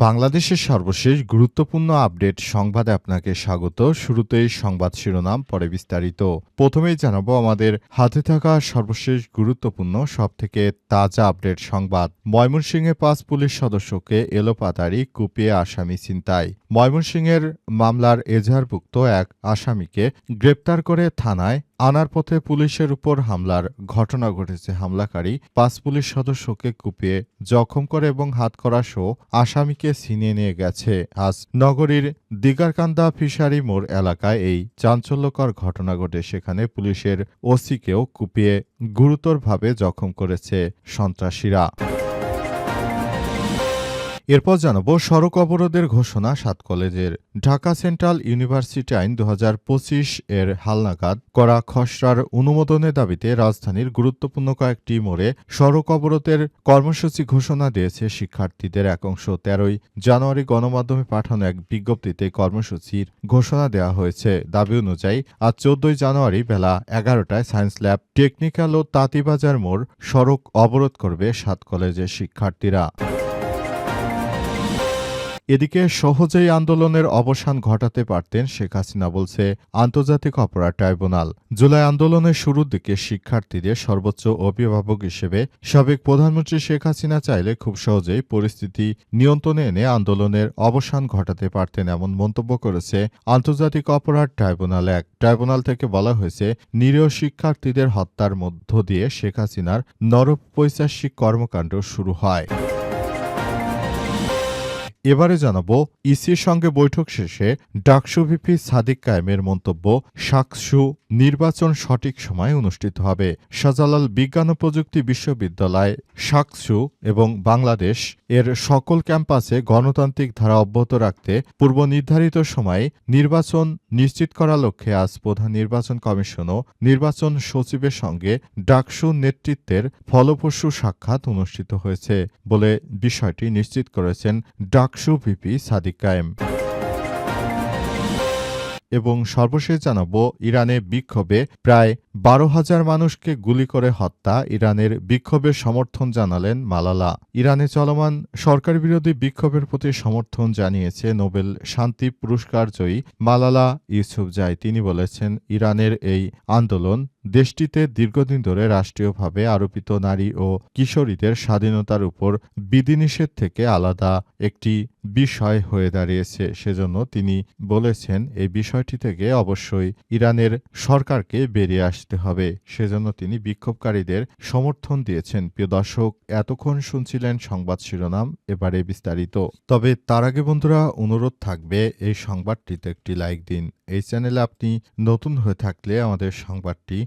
বাংলাদেশের সর্বশেষ গুরুত্বপূর্ণ আপডেট সংবাদে আপনাকে স্বাগত। শুরুতেই সংবাদ শিরোনাম, পরে বিস্তারিত। প্রথমেই জানাব আমাদের হাতে থাকা সর্বশেষ গুরুত্বপূর্ণ, সবথেকে তাজা আপডেট সংবাদ। ময়মনসিংহে পাঁচ পুলিশ সদস্যকে এলোপাতারি কুপিয়ে আসামি ছিনতাই। ময়মনসিংহের মামলার এজাহারভুক্ত এক আসামিকে গ্রেপ্তার করে থানায় আনার পথে পুলিশের উপর হামলার ঘটনা ঘটেছে। হামলাকারী পাঁচ পুলিশ সদস্যকে কুপিয়ে জখম করে এবং হাতকড়া সহ আসামিকে ছিনিয়ে নিয়ে গেছে। আজ নগরীর দিগারকান্দা ফিশারি মোড় এলাকায় এই চাঞ্চল্যকর ঘটনা ঘটে। সেখানে পুলিশের ওসিকেও কুপিয়ে গুরুতরভাবে জখম করেছে সন্ত্রাসীরা। এরপর জানাব সড়ক অবরোধের ঘোষণা সাত কলেজের ঢাকা সেন্ট্রাল ইউনিভার্সিটি আইন দুহাজার পঁচিশ এর হালনাগাদ করা খসড়ার অনুমোদনের দাবিতে রাজধানীর গুরুত্বপূর্ণ কয়েকটি মোড়ে সড়ক অবরোধের কর্মসূচি ঘোষণা দিয়েছে শিক্ষার্থীদের এক অংশ। তেরোই জানুয়ারি গণমাধ্যমে পাঠানো এক বিজ্ঞপ্তিতে কর্মসূচির ঘোষণা দেওয়া হয়েছে। দাবি অনুযায়ী, আজ চোদ্দই জানুয়ারি বেলা এগারোটায় সায়েন্স ল্যাব, টেকনিক্যাল ও তাঁতিবাজার মোড় সড়ক অবরোধ করবে সাত কলেজের শিক্ষার্থীরা। এদিকে সহজেই আন্দোলনের অবসান ঘটাতে পারতেন শেখ হাসিনা বলছে আন্তর্জাতিক অপরাধ ট্রাইব্যুনাল। জুলাই আন্দোলনের শুরুর দিকে শিক্ষার্থীদের সর্বোচ্চ অভিভাবক হিসেবে সাবেক প্রধানমন্ত্রী শেখ হাসিনা চাইলে খুব সহজেই পরিস্থিতি নিয়ন্ত্রণে এনে আন্দোলনের অবসান ঘটাতে পারতেন এমন মন্তব্য করেছে আন্তর্জাতিক অপরাধ ট্রাইব্যুনাল এক। ট্রাইব্যুনাল থেকে বলা হয়েছে, নিরীহ শিক্ষার্থীদের হত্যার মধ্য দিয়ে শেখ হাসিনার নরপৈশাসিক কর্মকাণ্ড শুরু হয়। এবারে জানাব, ইসির সঙ্গে বৈঠক শেষে ডাকসু ভিপি সাদিক কায়েমের মন্তব্য, সাকসু নির্বাচন সঠিক সময়ে অনুষ্ঠিত হবে। শাহজালাল বিজ্ঞান ও প্রযুক্তি বিশ্ববিদ্যালয়, সাকসু এবং বাংলাদেশ এর সকল ক্যাম্পাসে গণতান্ত্রিক ধারা অব্যাহত রাখতে পূর্ব নির্ধারিত সময়ে নির্বাচন নিশ্চিত করার লক্ষ্যে আজ প্রধান নির্বাচন কমিশন ও নির্বাচন সচিবের সঙ্গে ডাকসু নেতৃত্বের ফলপ্রসূ সাক্ষাৎ অনুষ্ঠিত হয়েছে বলে বিষয়টি নিশ্চিত করেছেন ডাকসু ভিপি সাদিক কায়েম। এবং সর্বশেষ জানাব, ইরানে বিক্ষোভে প্রায় বারো হাজার মানুষকে গুলি করে হত্যা, ইরানের বিক্ষোভের সমর্থন জানালেন মালালা। ইরানে চলমান সরকার বিরোধী বিক্ষোভের প্রতি সমর্থন জানিয়েছে নোবেল শান্তি পুরস্কার জয়ী মালালা ইউসুফজাই তিনি বলেছেন, ইরানের এই আন্দোলন দেশটিতে দীর্ঘদিন ধরে রাষ্ট্রীয়ভাবে আরোপিত নারী ও কিশোরীদের স্বাধীনতার উপর বিধিনিষেধ থেকে আলাদা একটি বিষয় হয়ে দাঁড়িয়েছে। সেজন্য তিনি বলেছেন, এই বিষয়টি থেকে অবশ্যই ইরানের সরকারকে বেরিয়ে আসতে হবে। সেজন্য তিনি বিক্ষোভকারীদের সমর্থন দিয়েছেন। প্রিয় দর্শক, এতক্ষণ শুনছিলেন সংবাদ শিরোনাম, এবারে বিস্তারিত। তবে তার আগে বন্ধুরা, অনুরোধ থাকবে এই সংবাদটিতে একটি লাইক দিন। এই চ্যানেলে আপনি নতুন হয়ে থাকলে আমাদের সংবাদটি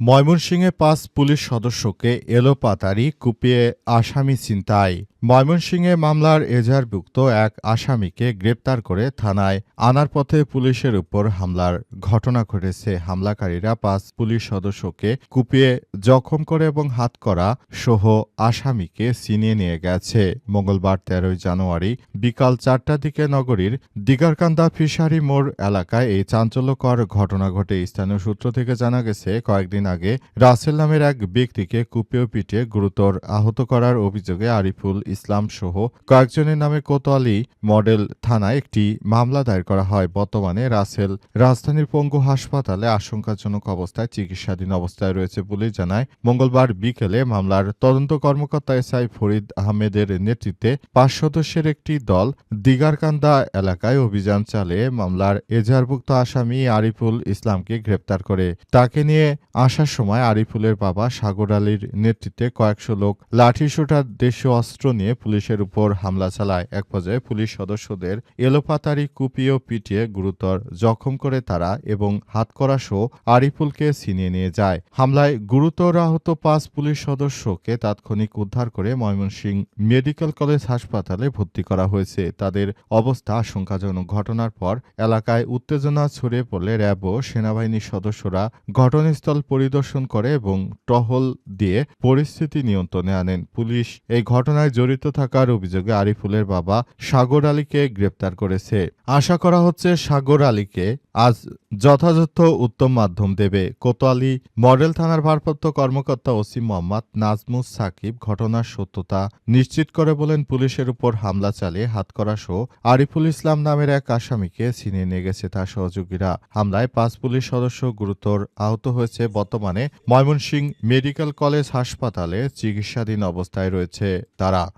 ময়মনসিংহে পাঁচ পুলিশ সদস্যকে এলোপাতারি কুপিয়ে আসামি ছিনতাই। ময়মনসিংহে মামলার এজাহারভুক্ত এক আসামিকে গ্রেপ্তার করে থানায় আনার পথে পুলিশের উপর হামলার ঘটনা ঘটেছে। হামলাকারীরা পাঁচ পুলিশ সদস্যকে কুপিয়ে জখম করে এবং হাত করা সহ আসামিকে ছিনিয়ে নিয়ে গেছে। মঙ্গলবার তেরোই জানুয়ারি বিকাল চারটার দিকে নগরীর দিগারকান্দা ফিশারি মোড় এলাকায় এই চাঞ্চল্যকর ঘটনা ঘটে। স্থানীয় সূত্র থেকে জানা গেছে, কয়েকদিন আগে রাসেল নামের এক ব্যক্তিকে কুপিয়ে পিটিয়ে গুরুতর আহত করার অভিযোগে আরিফুল ইসলাম সহ কয়েকজনের নামে কোতোয়ালি মডেল থানায় একটি মামলা দায়ের করা হয়। বর্তমানে রাসেল রাজধানীর পঙ্গু হাসপাতালে আশঙ্কাজনক অবস্থায় চিকিৎসাধীন অবস্থায় রয়েছে বলে জানায় মঙ্গলবার বিকেলে মামলার তদন্ত কর্মকর্তা এসআই ফরিদ আহমেদের নেতৃত্বে পাঁচ সদস্যের একটি দল দিগারকান্দা এলাকায় অভিযান চালিয়ে মামলার এজাহারভুক্ত আসামি আরিফুল ইসলামকে গ্রেপ্তার করে। তাকে নিয়ে আসার সময় আরিফুলের বাবা সাগর আলীর নেতৃত্বে কয়েকশো লোক লাঠিসোঁটার দেশীয় অস্ত্র নিয়ে পুলিশের উপর হামলা চালায়। এক পর্যায়ে পুলিশ সদস্যদের এলোপাতারি কুপিয়ে পিটিয়ে গুরুতর জখম করে তারা এবং হাতকড়া সহ আরিফুলকে ছিনিয়ে নিয়ে যায়। হামলায় গুরুতর আহত পাঁচ পুলিশ সদস্যকে তাৎক্ষণিক উদ্ধার করে ময়মনসিংহ মেডিকেল কলেজ হাসপাতালে ভর্তি করা হয়েছে। তাদের অবস্থা আশঙ্কাজনক। ঘটনার পর এলাকায় উত্তেজনা ছড়িয়ে পড়লে র্যাব ও সেনাবাহিনীর সদস্যরা ঘটনাস্থল পরিদর্শন করে এবং টহল দিয়ে পরিস্থিতি নিয়ন্ত্রণে আনেন। পুলিশ এই ঘটনায় জড়িত থাকার অভিযোগে আরিফুলের বাবা সাগর আলীকে গ্রেপ্তার করেছে। আশা করা হচ্ছে সাগর আলীকে আজ যথাযথ উত্তম মাধ্যম দেবে। কোতোয়ালি মডেল থানার ভারপ্রাপ্ত কর্মকর্তা ওসি মোহাম্মদ নাজমুস সাকিব ঘটনার সত্যতা নিশ্চিত করে বলেন, পুলিশের উপর হামলা চালিয়ে হাতকড়া সহ আরিফুল ইসলাম নামের এক আসামিকে ছিনিয়ে নিয়ে গেছে তার সহযোগীরা। হামলায় পাঁচ পুলিশ সদস্য গুরুতর আহত হয়েছে। বর্তমানে ময়মনসিংহ মেডিকেল কলেজ হাসপাতালে চিকিৎসাধীন অবস্থায় রয়েছে তারা।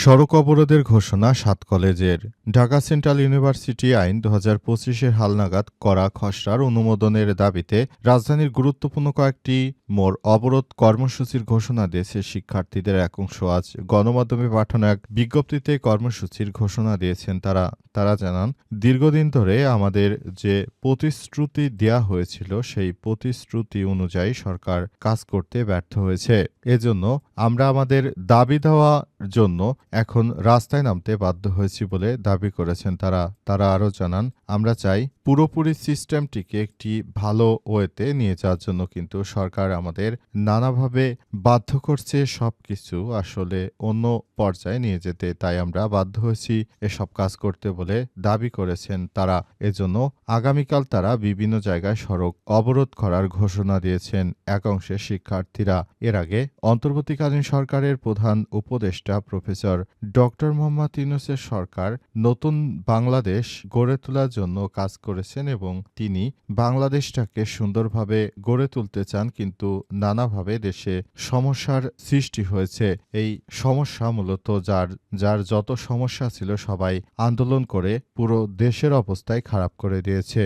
সড়ক অবরোধের ঘোষণা সাত কলেজের। ঢাকা সেন্ট্রাল ইউনিভার্সিটি আইন দু হাজার পঁচিশের হালনাগাদ করা খসড়ার অনুমোদনের দাবিতে রাজধানীর গুরুত্বপূর্ণ কয়েকটি মোড় অবরোধ কর্মসূচির ঘোষণা দিয়েছে শিক্ষার্থীদের। একাংশ আজ গণমাধ্যমে পাঠানো এক বিজ্ঞপ্তিতে কর্মসূচির ঘোষণা দিয়েছেন তারা। তারা জানান, দীর্ঘদিন ধরে আমাদের যে প্রতিশ্রুতি দেয়া হয়েছিল, সেই প্রতিশ্রুতি অনুযায়ী সরকার কাজ করতে ব্যর্থ হয়েছে। এজন্য আমরা আমাদের দাবি দেওয়ার জন্য এখন রাস্তায় নামতে বাধ্য হয়েছি বলে দাবি করেছেন তারা। তারা আরও জানান আমরা চাই পুরোপুরি সিস্টেমটিকে একটি ভালো ওয়েতে নিয়ে যাওয়ার জন্য কিন্তু সরকার আমাদের নানাভাবে বাধ্য করছে সব কিছু আসলে অন্য পর্যায়ে নিয়ে যেতে। তাই আমরা বাধ্য হয়েছি এসব কাজ করতে বলে দাবি করেছেন তারা। এজন্য আগামীকাল তারা বিভিন্ন জায়গায় সড়ক অবরোধ করার ঘোষণা দিয়েছেন একাংশের শিক্ষার্থীরা। এর আগে অন্তর্বর্তীকালীন সরকারের প্রধান উপদেষ্টা প্রফেসর ডক্টর মোহাম্মদ ইউনুসের সরকার নতুন বাংলাদেশ গড়ে তোলার জন্য কাজ করেছেন এবং তিনি বাংলাদেশটাকে সুন্দরভাবে গড়ে তুলতে চান, কিন্তু নানাভাবে দেশে সমস্যার সৃষ্টি হয়েছে। এই সমস্যা মূলত যার যার যত সমস্যা ছিল সবাই আন্দোলন করে পুরো দেশের অবস্থায় খারাপ করে দিয়েছে।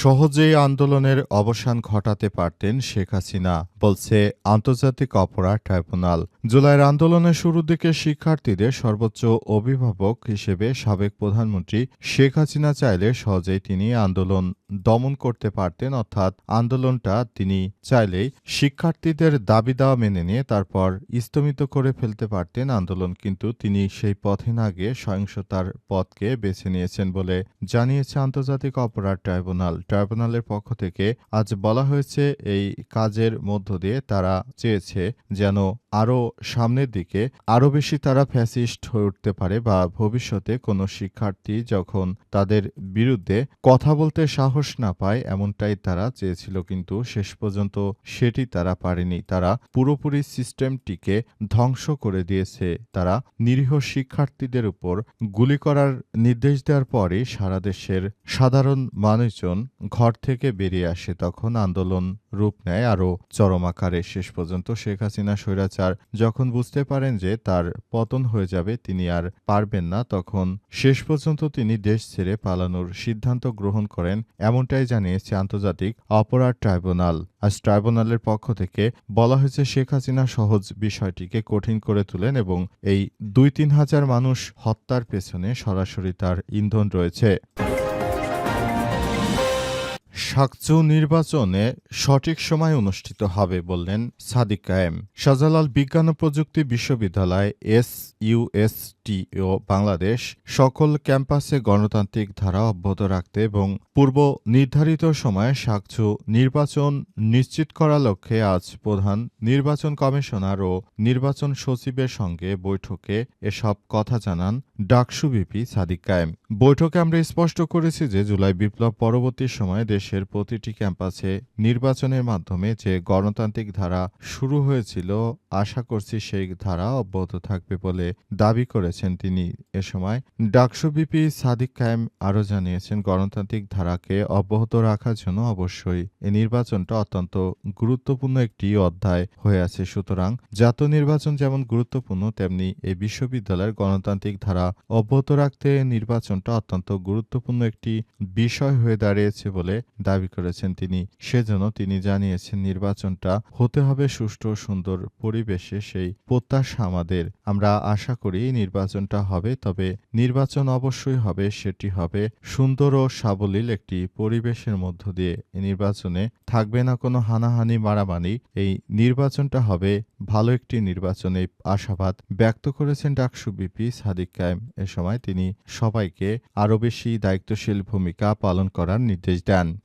সহজেই আন্দোলনের অবসান ঘটাতে পারতেন শেখ হাসিনা, বলছে আন্তর্জাতিক অপরাধ ট্রাইব্যুনাল। জুলাইয়ের আন্দোলনের শুরুর দিকে শিক্ষার্থীদের সর্বোচ্চ অভিভাবক হিসেবে সাবেক প্রধানমন্ত্রী শেখ হাসিনা চাইলে সহজেই তিনি আন্দোলন দমন করতে পারতেন, অর্থাৎ আন্দোলনটা তিনি চাইলেই শিক্ষার্থীদের দাবি দাওয়া মেনে নিয়ে তারপর স্তমিত করে ফেলতে পারতেন আন্দোলন। কিন্তু তিনি সেই পথে না গিয়ে সহিংসতার পথকে বেছে নিয়েছেন বলে জানিয়েছে আন্তর্জাতিক অপরাধ ট্রাইব্যুনাল। ট্রাইব্যুনালের পক্ষ থেকে আজ বলা হয়েছে, এই কাজের মধ্য দিয়ে তারা চেয়েছে যেন আরও সামনের দিকে আরও বেশি তারা ফ্যাসিস্ট হয়ে উঠতে পারে বা ভবিষ্যতে কোনো শিক্ষার্থী যখন তাদের বিরুদ্ধে কথা বলতে সাহস না পায় এমনটাই তারা চেয়েছিল, কিন্তু শেষ পর্যন্ত সেটি তারা পারেনি। তারা পুরোপুরি সিস্টেমটিকে ধ্বংস করে দিয়েছে। তারা নিরীহ শিক্ষার্থীদের উপর গুলি করার নির্দেশ দেওয়ার পরই সারা দেশের সাধারণ মানুষজন ঘর থেকে বেরিয়ে আসে। তখন আন্দোলন রূপ নেয় আরও চরম আকারে। শেষ পর্যন্ত শেখ হাসিনা স্বৈরাচার যখন বুঝতে পারেন যে তার পতন হয়ে যাবে, তিনি আর পারবেন না, তখন শেষ পর্যন্ত তিনি দেশ ছেড়ে পালানোর সিদ্ধান্ত গ্রহণ করেন। এমনটাই জানিয়েছে আন্তর্জাতিক অপরাধ ট্রাইব্যুনাল। আজ ট্রাইব্যুনালের পক্ষ থেকে বলা হয়েছে শেখ হাসিনা সহজ বিষয়টিকে কঠিন করে তুলেন এবং এই দুই তিন হাজার মানুষ হত্যার পেছনে সরাসরি তার ইন্ধন রয়েছে। সাকচু নির্বাচনে সঠিক সময় অনুষ্ঠিত হবে বললেন সাদিক কায়েম। শাহজালাল বিজ্ঞান ও প্রযুক্তি বিশ্ববিদ্যালয় এস ইউএসটিও বাংলাদেশ সকল ক্যাম্পাসে গণতান্ত্রিক ধারা অব্যাহত রাখতে এবং পূর্ব নির্ধারিত সময়ে সাকচু নির্বাচন নিশ্চিত করার লক্ষ্যে আজ প্রধান নির্বাচন কমিশনার ও নির্বাচন সচিবের সঙ্গে বৈঠকে এসব কথা জানান ডাকসু বিপি সাদিক কায়েম। বৈঠকে আমরা স্পষ্ট করেছি যে জুলাই বিপ্লব পরবর্তী সময়ে দেশের প্রতিটি ক্যাম্পাসে নির্বাচনের মাধ্যমে যে গণতান্ত্রিক ধারা শুরু হয়েছিল, আশা করছি সেই ধারা অব্যাহত থাকবে বলে দাবি করেছেন তিনি। এ সময় ডাকসু বিপি সাদিক কায়েম আরও জানিয়েছেন, গণতান্ত্রিক ধারাকে অব্যাহত রাখার জন্য অবশ্যই এই নির্বাচনটা অত্যন্ত গুরুত্বপূর্ণ একটি অধ্যায় হয়ে আছে। সুতরাং জাতীয় নির্বাচন যেমন গুরুত্বপূর্ণ, তেমনি এই বিশ্ববিদ্যালয়ের গণতান্ত্রিক ধারা অব্যাহত রাখতে নির্বাচনটা অত্যন্ত গুরুত্বপূর্ণ একটি বিষয় হয়ে দাঁড়িয়েছে বলে দাবি করেছেন তিনি। সেজন্য তিনি জানিয়েছেন, নির্বাচনটা হতে হবে সুষ্ঠু সুন্দর পরিবেশে সেই প্রত্যাশা আমাদের। আমরা আশা করি নির্বাচনটা হবে, তবে নির্বাচন অবশ্যই হবে, সেটি হবে সুন্দর ও সাবলীল একটি পরিবেশের মধ্য দিয়ে। নির্বাচনে থাকবে না কোনো হানাহানি মারামারি এই নির্বাচনটা হবে ভালো একটি নির্বাচনে আশাবাদ ব্যক্ত করেছেন ডাকসু বিপি সাদিক কায়েম। এ সময় তিনি সবাইকে আরও বেশি দায়িত্বশীল ভূমিকা পালন করার নির্দেশ দেন।